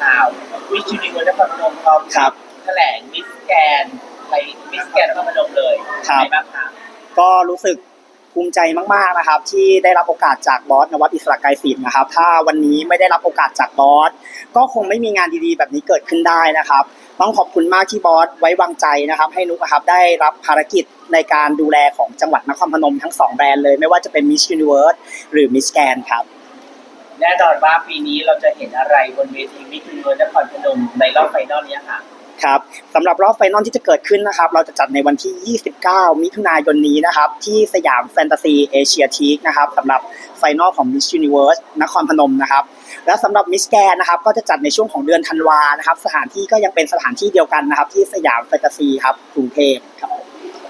ข่าววิชูนิเวอร์นครพนมพร้อมครับ แถลงมิสแกนไปมิสแกนนครพนมเลยครับเป็นไงบ้างคะก็รู้สึกภูมิใจมากๆนะครับ ที่ได้รับโอกาสจากบอสนวัตอิสระไกรศิลป์นะครับ ถ้าวันนี้ไม่ได้รับโอกาสจากบอสก็คงไม่มีงานดีๆ แบบนี้เกิดขึ้นได้นะครับ ต้องขอบคุณมากที่บอสไว้วางใจนะครับ ให้นุกนะครับได้รับภารกิจในการดูแลของจังหวัดนครพนมทั้งสองแบรนด์เลย ไม่ว่าจะเป็น Miss Universe หรือ Miss Grand ครับ แน่นอนว่าปีนี้เราจะเห็นอะไรบนเวทีมิสชูนิเวอร์นครพนมในรอบไฟนอลเนี้ยค่ะครับสำหรับรอบไฟนอลที่จะเกิดขึ้นนะครับ เราจะจัดในวันที่ 29 มิถุนายนนี้นะครับ ที่สยามแฟนตาซีเอเชียทีกนะครับสำหรับไฟนอลของ Miss Universe นครพนมนะครับ และสำหรับ Miss แกนนะครับ ก็จะจัดในช่วงของเดือนธันวานะครับ สถานที่ก็ยังเป็นสถานที่เดียวกันนะครับ ที่สยามแฟนตาซีครับกรุงเทพครับ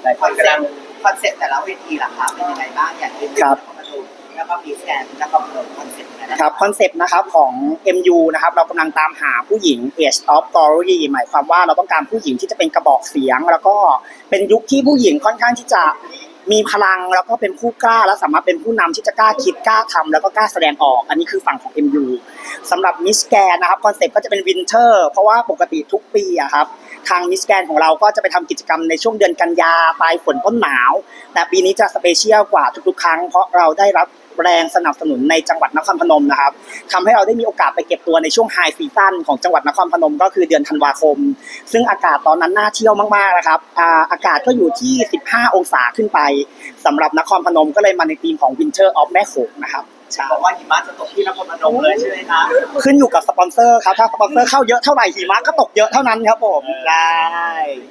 หลายคนกำลังคอนเซ็ปต์แต่ละเวทีล่ะคะเป็นยังไงบ้างอย่างที่ครับนครพนมแล้วก็มีสแกนนครพนมคอนเซ็ปต์ยังไง นะครับคอนเซปต์นะครับของ MU นะครับเรากำลังตามหาผู้หญิง Age of Glory หมายความว่าเราต้องการผู้หญิงที่จะเป็นกระบอกเสียง แล้วก็เป็นยุคที่ผู้หญิงค่อนข้างที่จะมีพลังแล้วก็เป็นผู้กล้าและสามารถเป็นผู้นำที่จะกล้าคิดกล้าทำแล้วก็กล้าแสดงออก อันนี้คือฝั่งของ MU สำหรับมิสแกนนะครับคอนเซปต์ก็จะเป็นวินเทอร์เพราะว่าปกติทุกปีอะครับทางมิสแกนของเราก็จะไปทำกิจกรรมในช่วงเดือนกันยาปลายฝนต้นหนาว แต่ปีนี้จะสเปเชียลกว่าทุกๆ ครั้ง เพราะเราได้รับ แรงสนับสนุนในจังหวัดนครพนมนะครับทำให้เราได้มีโอกาสไปเก็บตัวในช่วงไฮซีซั่นของจังหวัดนครพนมก็คือเดือนธันวาคม ซึ่งอากาศตอนนั้นน่าเที่ยวมากๆนะครับอ่าอากาศก็อยู่ที่ 15 องศาขึ้นไปสำหรับนครพนมก็เลยมาในธีมของ Winter of แม่โขงนะครับ บอกว่าหิมะจะตกที่นครพนมเลยใช่ไหมคะขึ้นอยู่กับสปอนเซอร์ครับถ้าสปอนเซอร์เข้าเยอะเท่าไหร่หิมะก็ตกเยอะเท่านั้นครับผมได้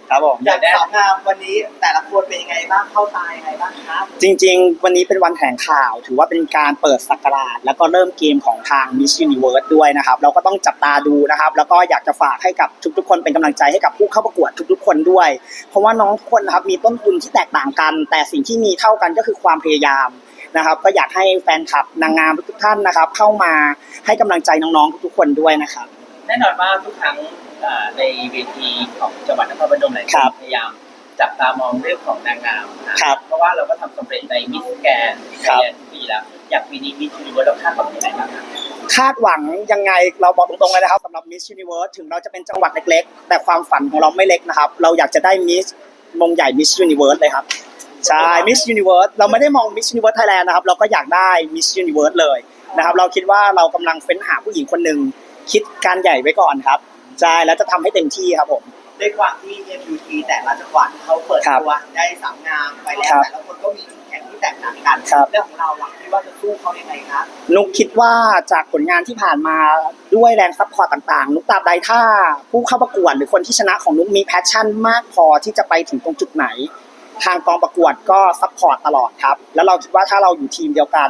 ครับผมอย่างสาวงามวันนี้แต่ละคนเป็นยังไงบ้างเข้าตายังไงบ้างครับจริง ๆ วันนี้เป็นวันแถลงข่าว ถือว่าเป็นการเปิดสักราชแล้วก็เริ่มเกมของทาง Miss Universe ด้วยนะครับเราก็ต้องจับตาดูนะครับ แล้วก็อยากจะฝากให้กับทุกๆคนเป็นกำลังใจให้กับผู้เข้าประกวดทุกๆ คนด้วย เพราะว่าน้องทุกคนนะครับมีต้นทุนที่แตกต่างกัน แต่สิ่งที่มีเท่ากันก็คือความพยายาม นะครับ ก็อยากให้แฟนคลับนางงามทุกๆท่านนะครับ เข้ามาให้กำลังใจน้องๆทุกๆคนด้วยนะครับ แน่นอนว่าทุกครั้งอ่าในเวทีของจังหวัดนครพนมหลายคครันบพยายามจับตามองเรื่องของนางงามนะครับเพราะว่าเราก็ทำสำเร็จในมิสแกนครับในทุกปีแล้วอยากปีนี้มิสยูนิเวิร์สเราคาดหวังยังไงบ้างครับคาดหวังยังไงเราบอกตรงๆเลยนะครับสำหรับ Miss Universe ถึงเราจะเป็นจังหวัดเล็กๆ แต่ความฝันของเราไม่เล็กนะครับ เราอยากจะได้ Miss มงใหญ่ Miss Universe เลยครับ ใช่ Miss Universe เราไม่ได้มอง Miss Universe Thailand นะครับ เราก็อยากได้ Miss Universe เลยนะครับ เราคิดว่าเรากำลังเฟ้นหาผู้หญิงคนหนึ่งคิดการใหญ่ไว้ก่อนครับ ใช่ แล้วจะทำให้เต็มที่ครับผม ด้วยความที่ MUT แต่ละจังหวัดเขาเปิดครับตัวได้สาวงามไปแล้วครับแต่ละคนก็มีจุดแข็งที่แตกต่างกันครับ เรื่องของเราหลักที่ว่าจะสู้เขายังไงครับนุกคิดว่าจากผลงานที่ผ่านมาด้วยแรงซัพพอร์ตต่างๆ นุกตราบใดถ้าผู้เข้าประกวดหรือคนที่ชนะของนุกมีแพชชั่นมากพอที่จะไปถึงตรงจุดไหน ทางกองประกวดก็ซัพพอร์ตตลอดครับ แล้วเราคิดว่าถ้าเราอยู่ทีมเดียวกัน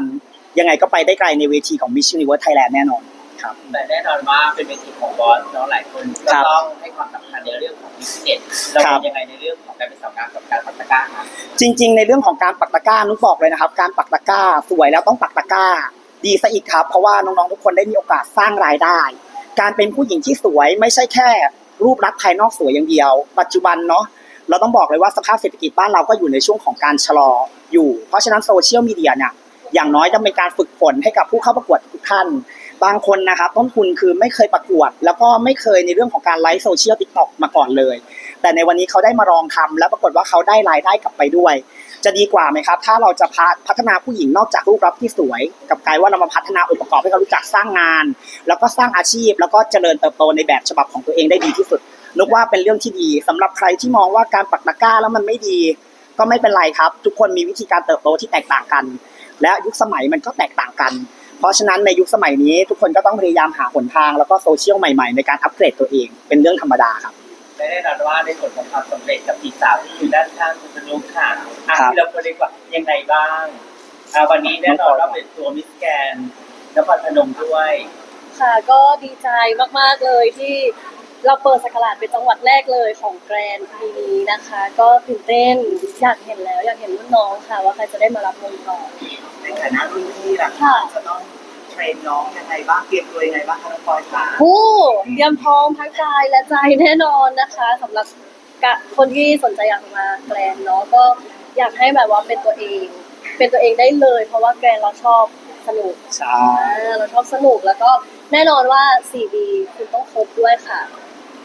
ยังไงก็ไปได้ไกลในเวทีของ Miss Universe Thailand แน่นอนครับแต่แน่นอนว่าเป็นเวทีของบอสเนาะหลายคนก็ครับต้องให้ความสำคัญในเรื่องของบิสเนสเราครับเป็นยังไงในเรื่องของการเป็นสาวงามกับการปักตะกร้าครับจริง ๆ ในเรื่องของการปักตะกร้านุกบอกเลยนะครับ การปักตะกร้าสวยแล้วต้องปักตะกร้า ดีซะอีกครับ เพราะว่าน้องๆทุกคนได้มีโอกาสสร้างรายได้ การเป็นผู้หญิงที่สวยไม่ใช่แค่ รูปลักษณ์ภายนอกสวยอย่างเดียว ปัจจุบันเนาะ เราต้องบอกเลยว่าสภาพเศรษฐกิจบ้านเราก็อยู่ในช่วงของการชะลออยู่ เพราะฉะนั้นโซเชียลมีเดียเนี่ยอย่างน้อยต้องเป็นการฝึกฝนให้กับผู้เข้าประกวดทุกท่าน บางคนนะครับต้นทุนคือไม่เคยประกวด แล้วก็ไม่เคยในเรื่องของการไลฟ์โซเชียลติ๊กต็อกมาก่อนเลย แต่ในวันนี้เขาได้มาลองทำแล้วปรากฏว่าเขาได้รายได้กลับไปด้วย จะดีกว่าไหมครับ ถ้าเราจะพ,พัฒนาผู้หญิงนอกจากรูปลักษณ์ที่สวย กับกายว่าเรามาพัฒนาองค์ประกอบให้เขารู้จักสร้างงาน แล้วก็สร้างอาชีพ แล้วก็เจริญเติบโตในแบบฉบับของตัวเองได้ดีที่สุด นึกว่าเป็นเรื่องที่ดีสำหรับใครที่มองว่าการปักตะกร้าแล้วมันไม่ดี ก็ไม่เป็นไรครับ ทุกคนมีวิธีการเติบโตที่แตกต่างกัน และยุคสมัยมันก็แตกต่างกัน เพราะฉะนั้นในยุคสมัยนี้ทุกคนก็ต้องพยายามหาหนทาง แล้วก็โซเชียลใหม่ๆ ในการอัปเกรดตัวเอง เป็นเรื่องธรรมดาครับและแน่นอนว่าในผลของความสำเร็จกับอีกสาวที่อยู่ด้านข้างคุณเป็นลูกค่ะอะครับที่เราควรเรียกว่ายังไงบ้างอะวันนี้แน่นอนว่าเป็นตัวมิสแกนนครพนมด้วย ค่ะก็ดีใจมากๆเลยที่ เราเปิดสักราชเป็นจังหวัดแรกเลยของแกรนด์ปีนี้นะคะ ก็ตื่นเต้นอยากเห็นแล้ว อยากเห็นรุ่นน้องค่ะ ว่าใครจะได้มารับมงก่อนในฐานะรุ่นพี่ล่ะค่ะจะต้องเทรนน้องยังไงบ้างเตรียมตัวยังไงบ้างคะน้องพลอยคะผู้เตรียมพร้อมทั้งกายและใจแน่นอนนะคะสำหรับกะคนที่สนใจอยากมาแกรนด์เนาะก็อยากให้แบบว่าเป็นตัวเอง เป็นตัวเองได้เลย เพราะว่าแกรนด์เราชอบสนุกใช่ อ่าเราชอบสนุกแล้วก็แน่นอนว่า 4B คุณต้องครบด้วยค่ะ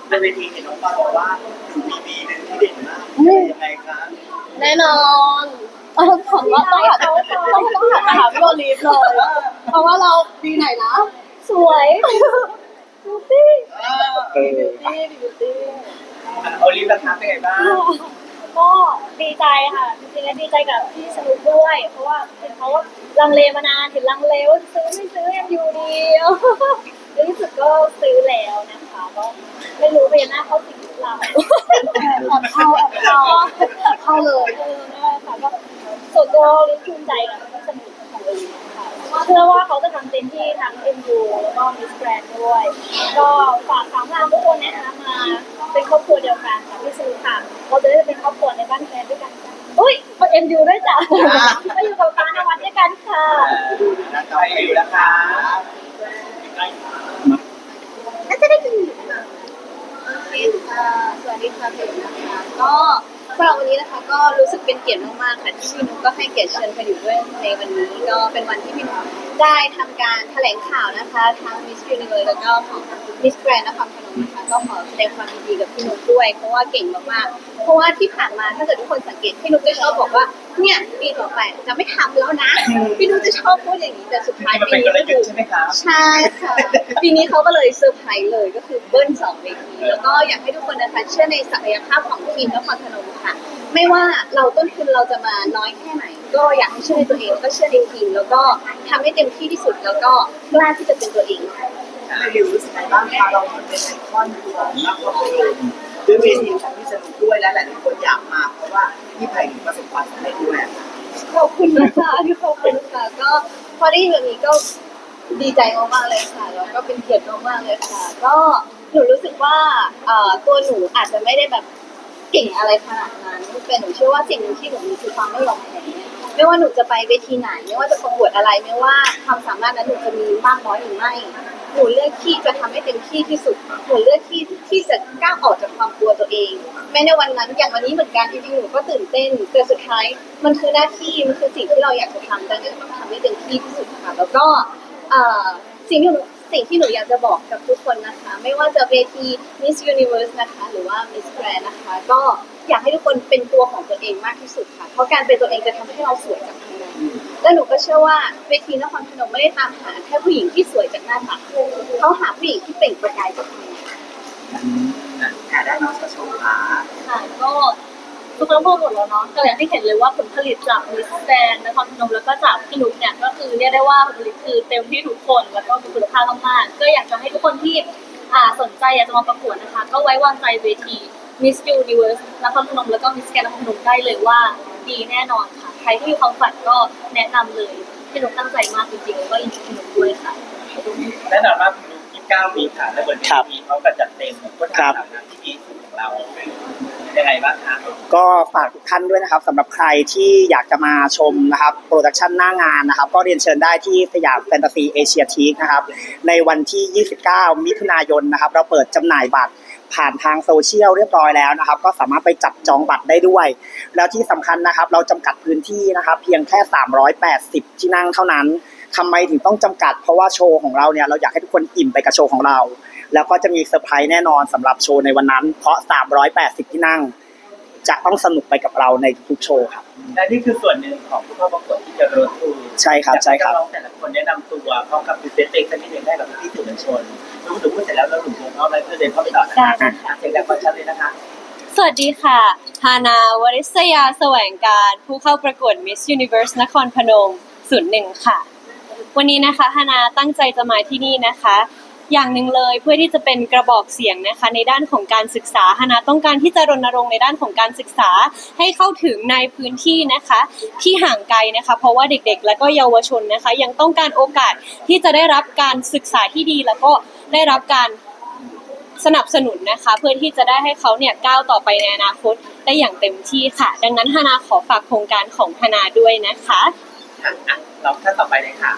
ในเวทีเห็นน้องปาบอกว่าหนูมีดีหนึ่งที่เด่นมากยังไงคะแน่นอนเออผมว่าต้องหัดต้องต้องหัดมาหาพี่โอลีฟเลย เพราะว่าเราดีไหนนะ สวยบิวตี้เออบิวตี้อะโอลิฟราคาเป็นไงบ้างก็ดีใจค่ะจริงๆแล้วดีใจกับพี่สนุกด้วย เพราะว่าเห็นเขาลังเลมานานเห็นลังเลว่าซื้อไม่ซื้อยังอยู่ดี ในที่สุดก็ซื้อแล้วนะคะก็ไม่รู้พญานาคเข้าสิงหรือเปล่าแอบเข้าแอบเข้าแอบเข้าเลยเออนั่นแหละค่ะก็ส่วนตัวลิภูมิใจกับพี่สนุกของลิค่ะเชื่อว่าเขาจะทำเต็มที่ทั้ง MU แล้วก็มิสแกรนด้วย ก็ฝากสามรามทุกคนนะคะมาเป็นครอบครัวเดียวกันค่ะพี่สนุกค่ะเราจะได้เป็นครอบครัวในบ้านแฟนด้วยกันค่ะอุ้ยเอ็มยูด้วยจ้ะมาอยู่กับป้านวัดด้วยกันค่ะอ่าไปอยู่นะคค่ะสวัสดีค่ะเพจนะคะก็สำหรับวันนี้นะคะก็รู้สึกเป็นเกียรติมากๆค่ะที่พี่นุ๊กก็ให้เกียรติเชิญไปอยู่ด้วยในวันนี้ก็เป็นวันที่พี่นุ๊กได้ทำการแถลงข่าวนะคะทั้ง Miss Universe แล้วก็ของ Miss Grand นครพนมนะคะก็ขอแสดงความยินดีกับพี่นุ๊กด้วย เพราะว่าเก่งมากๆเพราะว่าที่ผ่านมาถ้าเกิดทุกคนสังเกตพี่นุ๊กจะชอบบอกว่า เนี่ยปีต่อไปจะไม่ทำแล้วนะ พี่นุ๊กจะชอบพูดอย่างนี้แต่สุดท้ายมันปีเป็นกนี้ลก็ยุทคือธ์ใช่ไหมคะใช่ค่ะปีนี้เขาก็เลยเซอร์ไพรส์เลยก็คือเบิ้ลสองเวทีแล้วก็อยากให้ทุกคนนะคะเชื่อในศักยภาพของทีมนครพนมค่ะ ไม่ว่าเราต้นทุนเราจะมาน้อยแค่ไหน ก็อยากให้เชื่อในตัวเองแล้วก็เชื่อในทีมแล้วก็ทำให้เต็มที่ที่สุดแล้วก็กล้าที่จะเป็นตัวเองค่ะในริวรู้สึกไงบ้างคะเราเหมือนเป็นไอคอนของนักภาพยนตร์ ด้วยเวทีของพี่สนุกด้วยและหลายๆคนอยากมาเพราะว่าพี่ไผ่ประสบความสำเร็จด้วยขอบคุณนะคะที่ขอบคุณค่ะก็พอได้ยินแบบนี้ก็ดีใจมากๆเลยค่ะแล้วก็เป็นเกียรติมากๆเลยค่ะ ก็หนูรู้สึกว่าเอ่อตัวหนูอาจจะไม่ได้แบบเก่งอะไรขนาดนั้นแต่หนูเชื่อว่าสิ่งหนึ่งที่หนูมีคือความไม่ยอมแพ้ไม่ว่าหนูจะไปเวทีไหน ไม่ว่าจะประกวดอะไรไม่ว่าความสามารถนั้นหนูจะมีมากน้อยหรือไม่ หนูเลือกที่จะทำให้เต็มที่ที่สุดหนูเลือกที่ที่จะก้าวออกจากความกลัวตัวเอง แม้ในวันนั้นอย่างวันนี้เหมือนกันจริงๆหนูก็ตื่นเต้นแต่สุดท้าย มันคือหน้าที่มันคือสิ่งที่เราอยากจะทำดังนั้นต้องทำให้เต็มที่ที่สุดค่ะ แล้วก็สิ่งที่หนูสิ่งที่หนูอยากจะบอกกับทุกคนนะคะ ไม่ว่าจะเวที Miss Universe นะคะ หรือว่า Miss Grand นะคะ ก็อยากให้ทุกคนเป็นตัวของตัวเองมากที่สุดค่ะ เพราะการเป็นตัวเองจะทำให้เราสวยจากภายใน และหนูก็เชื่อว่าเวทีนครพนมไม่ได้ตามหาแค่ผู้หญิงที่สวยจากหน้าตาเขาหาผู้หญิงที่เปล่งประกายจากภายในค่ะได้น้องประชมค่ะค่ะก็ทุกคนพูดหมดแล้วเนาะก็อย่างที่เห็นเลยว่าผลผลิตจากมิสแกรนนครพนมแล้วก็จากพี่นุ๊กเนี่ยก็คือเรียกได้ว่าผลผลิตคือเต็มที่ทุกคนแล้วก็มีคุณภาพมากๆก็อยากจะให้ทุกคนที่อ่าสนใจอยากจะมาประกวดนะคะ ก็ไว้วางใจเวที Miss Universe นครพนมแล้วก็ Miss แกรนนครพนมได้เลยว่า ดีแน่นอนค่ะ ใครที่มีความฝันก็แนะนำเลยพี่นุ๊กตั้งใจมากจริงๆแล้วก็ยินดีพี่นุ๊กด้วยค่ะ แน่นอนว่าคุณลูก29ปีค่ะและบนเวครับทีเขาก็จัดเต็มก็ครัทำบสาวงามที่ดีที่สุดของเรายังไงบ้างคะก็ฝากทุกท่านด้วยนะครับสำหรับใครที่อยากจะมาชมนะครับโปรดักชันหน้างานนะครับ ก็เรียนเชิญได้ที่สยามแฟนตาซีเอเชียทีคนะครับ ในวันที่ 29 มิถุนายนนะครับ เราเปิดจำหน่ายบัตร ผ่านทางโซเชียลเรียบร้อยแล้วนะครับ ก็สามารถไปจับจองบัตรได้ด้วย แล้วที่สำคัญนะครับ เราจำกัดพื้นที่นะครับ เพียงแค่ 380 ที่นั่งเท่านั้นทำไมถึงต้องจำกัด เพราะว่าโชว์ของเราเนี่ยเราอยากให้ทุกคนอิ่มไปกับโชว์ของเรา แล้วก็จะมีเซอร์ไพรส์แน่นอนสำหรับโชว์ในวันนั้น เพราะ 380 ที่นั่ง จะต้องสนุกไปกับเราในทุกๆโชว์ครับและนี่คือส่วนหนึ่งของผู้เข้าประกวดที่จะรถทูใช่ครับใช่ครับน้องแต่ละคนแนะนำตัวพร้อมกับพรีเซนต์เองสักนิดหนึ่งได้กับพี่ๆสื่อมวลชนรู้หนูพูดเสร็จแล้วเราหนูเดินเข้าไปเพื่อเดินเข้าไปต่อนะคะได้ค่ะอะเสียงดังฟังชัดเลยนะคะสวัสดีค่ะ ฮานาวริศยาแสวงการ ผู้เข้าประกวด Miss Universe นครพนมศูนย์หนึ่งค่ะ วันนี้นะคะฮานาตั้งใจจะมาที่นี่นะคะ อย่างหนึ่งเลย เพื่อที่จะเป็นกระบอกเสียงนะคะในด้านของการศึกษาฮานาต้องการที่จะรณรงค์ในด้านของการศึกษาให้เข้าถึงในพื้นที่นะคะที่ห่างไกลนะคะ เพราะว่าเด็กๆ และก็เยาวชนนะคะ ยังต้องการโอกาสที่จะได้รับการศึกษาที่ดี แล้วก็ได้รับการสนับสนุนนะคะ เพื่อที่จะได้ให้เขาเนี่ยก้าวต่อไปในอนาคตได้อย่างเต็มที่ค่ะ ดังนั้นฮานาขอฝากโครงการของฮานาด้วยนะคะอะอะเราท่านต่อไปเลยค่ะ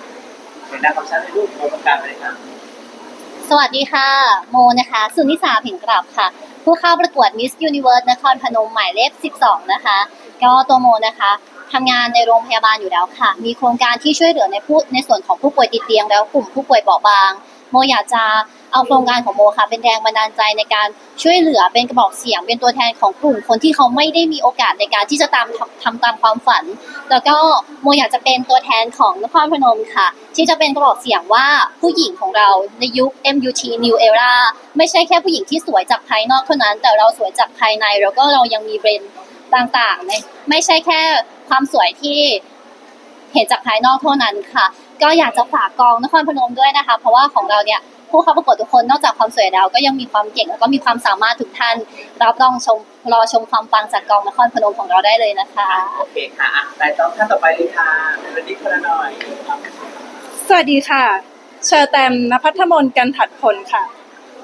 เสียงดังฟังชัดเลยลูกโมตรงกางไปเลยค่ะ สวัสดีค่ะ โมนะคะ สุนิสาผิงกลับค่ะ ผู้เข้าประกวด Miss Universe นครพนมหมายเลข 12 นะคะ ก็ตัวโมนะคะทำงานในโรงพยาบาลอยู่แล้วค่ะ มีโครงการที่ช่วยเหลือในผู้ในส่วนของผู้ป่วยติดเตียง แล้วกลุ่มผู้ป่วยเบาบาง โมอยากจะ เอาโครงการของโมค่ะเป็นแรงบันดาลใจในการช่วยเหลือเป็นกระบอกเสียง เป็นตัวแทนของกลุ่มคนที่เขาไม่ได้มีโอกาสในการที่จะตามทำทำตามความฝัน แล้วก็โมอยากจะเป็นตัวแทนของนครพนมค่ะ ที่จะเป็นกระบอกเสียงว่าผู้หญิงของเราในยุค MUT New Era ไม่ใช่แค่ผู้หญิงที่สวยจากภายนอกเท่านั้น แต่เราสวยจากภายในแล้วก็เรายังมีเบรนด์ต่างๆในไม่ใช่แค่ความสวยที่เห็นจากภายนอกเท่านั้นค่ะ ก็อยากจะฝากกองนครพนมด้วยนะคะ เพราะว่าของเราเนี่ย ผู้เข้าประกวดทุกคนนอกจากความสวยแล้วก็ยังมีความเก่งแล้วก็มีความสามารถทุกท่าน รับรองชมรอชมความปังจากกองนครพนมของเราได้เลยนะคะโอเคค่ะอะรายต่อท่านต่อไปเลยค่ะเป็นดิคนละหน่อย สวัสดีค่ะ เชอร์แตมนภัทรมนกันถัดผลค่ะ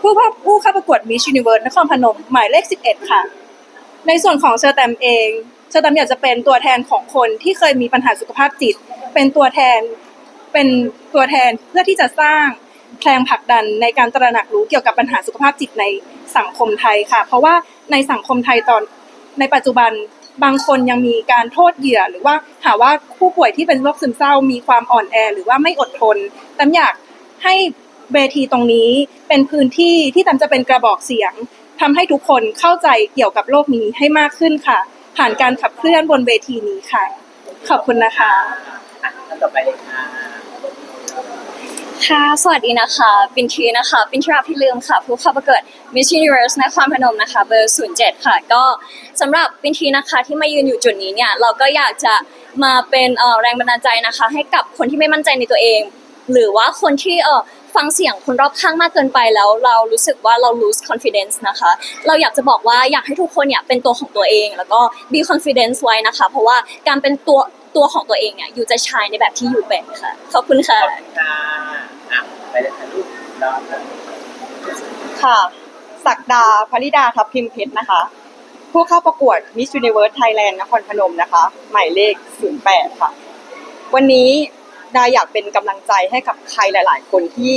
ผู้เข้าผู้เข้าประกวดมิช s u นิเวิร์สนครพนมหมายเลข 11 ค่ะ ในส่วนของเชอร์แตมเองเชอร์แตมอยากจะเป็นตัวแทนของคนที่เคยมีปัญหาสุขภาพจิต เป็นตัวแทนเป็นตัวแทนเพื่อที่จะสร้าง แรงผลักดันในการตระหนักรู้เกี่ยวกับปัญหาสุขภาพจิตในสังคมไทยค่ะ เพราะว่าในสังคมไทยตอนในปัจจุบันบางคนยังมีการโทษเหยื่อ หรือว่าหาว่าผู้ป่วยที่เป็นโรคซึมเศร้ามีความอ่อนแอ หรือว่าไม่อดทนแตมอยากให้เวทีตรงนี้เป็นพื้นที่ที่แตมจะเป็นกระบอกเสียงทำให้ทุกคนเข้าใจเกี่ยวกับโรคนี้ให้มากขึ้นค่ะ ผ่านการขับเคลื่อนบนเวทีนี้ค่ะ ขอบคุณนะคะต่อไปเลยค่ะ ค่ะ สวัสดีนะคะ ปินทีนะคะ ปินทราพิลืมค่ะ ผู้เข้าประกวด Miss Universe นครพนมนะคะ เบอร์ 07 ค่ะ ก็สำหรับปินทีนะคะที่มายืนอยู่จุดนี้เนี่ย เราก็อยากจะมาเป็นแรงบันดาลใจนะคะ ให้กับคนที่ไม่มั่นใจในตัวเอง หรือว่าคนที่เออฟังเสียงคนรอบข้างมากเกินไปแล้วเรารู้สึกว่าเรา lose confidence นะคะ เราอยากจะบอกว่าอยากให้ทุกคนเนี่ยเป็นตัวของตัวเอง แล้วก็ be confidence ไว้นะคะ เพราะว่าการเป็นตัว ตัวของตัวเองเนี่ยอยู่จะชายในแบบที่อยู่เป็นค่ะ ขอบคุณค่ะ ขอบคุณค่ะอะไปเลยค่ะลูกรอบค่ะค่ะศักดาพริดาทับพิมพ์เพชรนะคะ ผู้เข้าประกวด Miss Universe Thailand นครพนมนะคะ หมายเลข 08 ค่ะ วันนี้ดาอยากเป็นกำลังใจให้กับใครหลาย ๆ คนที่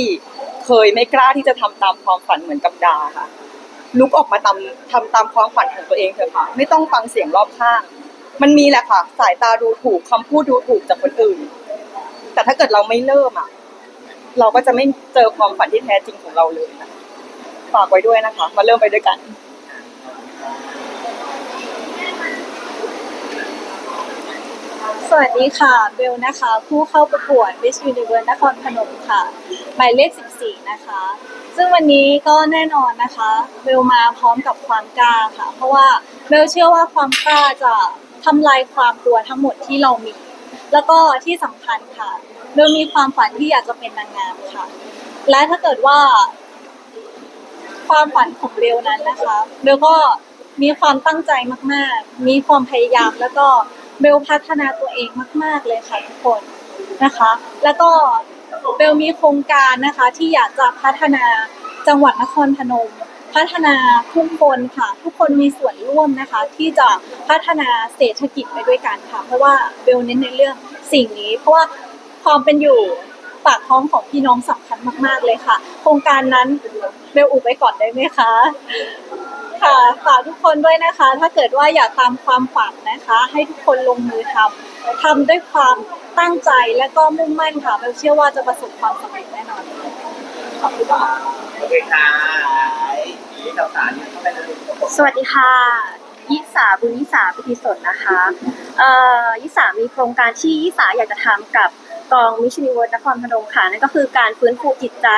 เคยไม่กล้าที่จะทำตามความฝันเหมือนกับดาค่ะ ลุกออกมาทำทำตามความฝันของตัวเองเถอะค่ะ ไม่ต้องฟังเสียงรอบข้าง มันมีแหละค่ะ สายตาดูถูกคำพูดดูถูกจากคนอื่น แต่ถ้าเกิดเราไม่เริ่มอะ เราก็จะไม่เจอความฝันที่แท้จริงของเราเลยค่ะฝากไว้ด้วยนะคะ มาเริ่มไปด้วยกัน สวัสดีค่ะ เบลนะคะ ผู้เข้าประกวด Miss Universe นครพนมค่ะ หมายเลข 14 นะคะ ซึ่งวันนี้ก็แน่นอนนะคะ เบลมาพร้อมกับความกล้าค่ะ เพราะว่าเบลเชื่อว่าความกล้าจะ ทำลายความกลัวทั้งหมดที่เรามี แล้วก็ที่สำคัญค่ะเบลมีความฝันที่อยากจะเป็นนางงามค่ะ และถ้าเกิดว่า ความฝันของเบลนั้นนะคะเบลก็มีความตั้งใจมาก ๆ มีความพยายามแล้วก็เบลพัฒนาตัวเองมาก ๆ เลยค่ะทุกคนนะคะ แล้วก็เบลมีโครงการนะคะที่อยากจะพัฒนาจังหวัดนครพนม พัฒนาทุกคนค่ะ ทุกคนมีส่วนร่วมนะคะ ที่จะพัฒนาเศรษฐกิจไปด้วยกันค่ะ เพราะว่าเบลเน้นในเรื่องสิ่งนี้ เพราะว่าความเป็นอยู่ปากท้องของพี่น้องสำคัญมาก ๆ เลยค่ะ โครงการนั้นเบลอุบไว้ก่อนได้ไหมคะค่ะฝากทุกคนด้วยนะคะ ถ้าเกิดว่าอยากตามความฝันนะคะ ให้ทุกคนลงมือทำทำด้วยความตั้งใจและก็มุ่งมั่นค่ะเบลเชื่อว่าจะประสบความสำเร็จแน่นอน ขอบคุณค่ะโอเคค่ะนี่สวสารเข้าไปเลยสวัสดีค่ะ ยิสาบุญยิสาพิธิสนนะคะเอ่อยิสามีโครงการที่ยิสาอยากจะทำกับกองมิชชันนิเวิร์สนครพนมค่ะนั่นก็คือการฟื้นฟูจิตใจ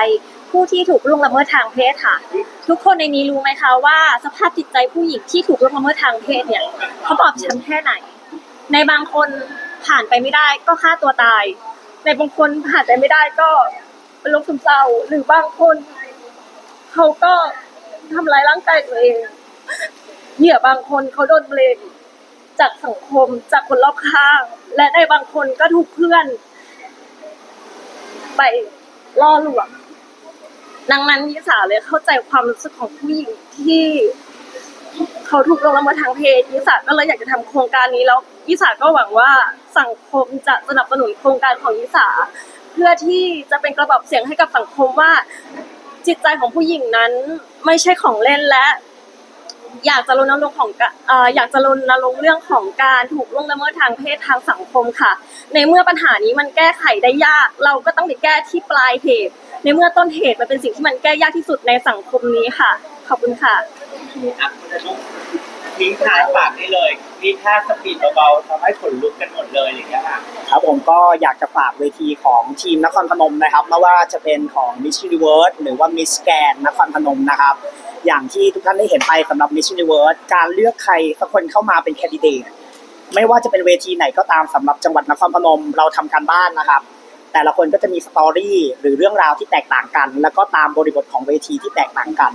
ผู้ที่ถูกล่วงละเมิดทางเพศค่ะ ทุกคนในนี้รู้ไหมคะว่า สภาพจิตใจผู้หญิงที่ถูกล่วงละเมิดทางเพศเนี่ยเขาบอบช้ำแค่ไหน ในบางคนผ่านไปไม่ได้ก็ฆ่าตัวตาย ในบางคนผ่านไปไม่ได้ก็ เป็นโรคซึมเศร้าหรือบางคน เขาก็ทำร้ายร่างกายตัวเอง เหยื่อบางคนเขาโดนเบลมจากสังคมจากคนรอบข้าง และในบางคนก็ถูกเพื่อน ไปล่อลวงดังนั้นยิสาเลยเข้าใจความรู้สึกของผู้หญิงที่เขาถูกลงละเมิดทางเพศยิสาก็เลยอยากจะทำโครงการนี้แล้วยิสาก็หวังว่าสังคมจะสนับสนุนโครงการของยิสา เพื่อที่จะเป็นกระบอกเสียงให้กับสังคมว่า จิตใจของผู้หญิงนั้นไม่ใช่ของเล่นและ อยากจะรณรงค์ของเอ่ออยากจะรณรงค์เรื่องของการถูกล่วงละเมิดทางเพศทางสังคมค่ะ ในเมื่อปัญหานี้มันแก้ไขได้ยาก เราก็ต้องไปแก้ที่ปลายเหตุ ในเมื่อต้นเหตุมันเป็นสิ่งที่มันแก้ยากที่สุดในสังคมนี้ค่ะ ขอบคุณค่ะ ทิ้งท้ายฝากได้เลยมีท่าสปีดเบาๆทำให้ขนลุกกันหมดเลยอย่างเงี้ยค่ะครับผมก็อยากจะฝากเวทีของทีมนครพนมนะครับไม่ว่าจะเป็นของ Miss Universe หรือว่า Miss Grand นครพนมนะครับ อย่างที่ทุกท่านได้เห็นไปสำหรับ Miss Universe การเลือกใครสักคนเข้ามาเป็นแคนดิเดตไม่ว่าจะเป็นเวทีไหนก็ตามสำหรับจังหวัดนครพนมเราทำการบ้านนะครับ แต่ละคนก็จะมีสตอรี่หรือเรื่องราวที่แตกต่างกัน แล้วก็ตามบริบทของเวทีที่แตกต่างกัน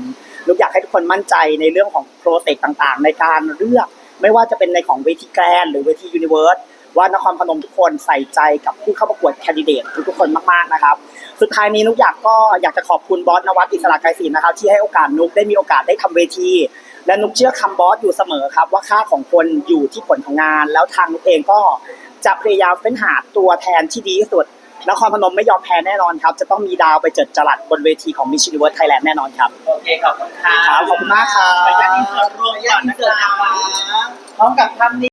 ลูกอยากให้ทุกคนมั่นใจในเรื่องของโปรเซสต่างๆ ในการเลือกไม่ว่าจะเป็นในของเวทีแกรนหรือเวทียูนิเวิร์สว่านครพนมทุกคนใส่ใจกับผู้เข้าประกวดแคนดิเดตทุกคนมากๆนะครับ สุดท้ายนี้นุกอยากก็อยากจะขอบคุณบอสนวัตอิสระไกรศรีนะครับ ที่ให้โอกาสนุกได้มีโอกาสได้ทำเวที และนุกเชื่อคำบอสอยู่เสมอครับ ว่าค่าของคนอยู่ที่ผลของงาน แล้วทางนุกเองก็จะพยายามเฟ้นหาตัวแทนที่ดีที่สุด นครพนมไม่ยอมแพ้แน่นอนครับ จะต้องมีดาวไปเจิดจรัสบนเวทีของ Miss Universe Thailand แน่นอนครับ โอเคขอบคุณค่ะครับขอบคุณมากครับ ไปยันอินเสิร์ตรวมก่อนนะคะพร้อมกับภาพนี้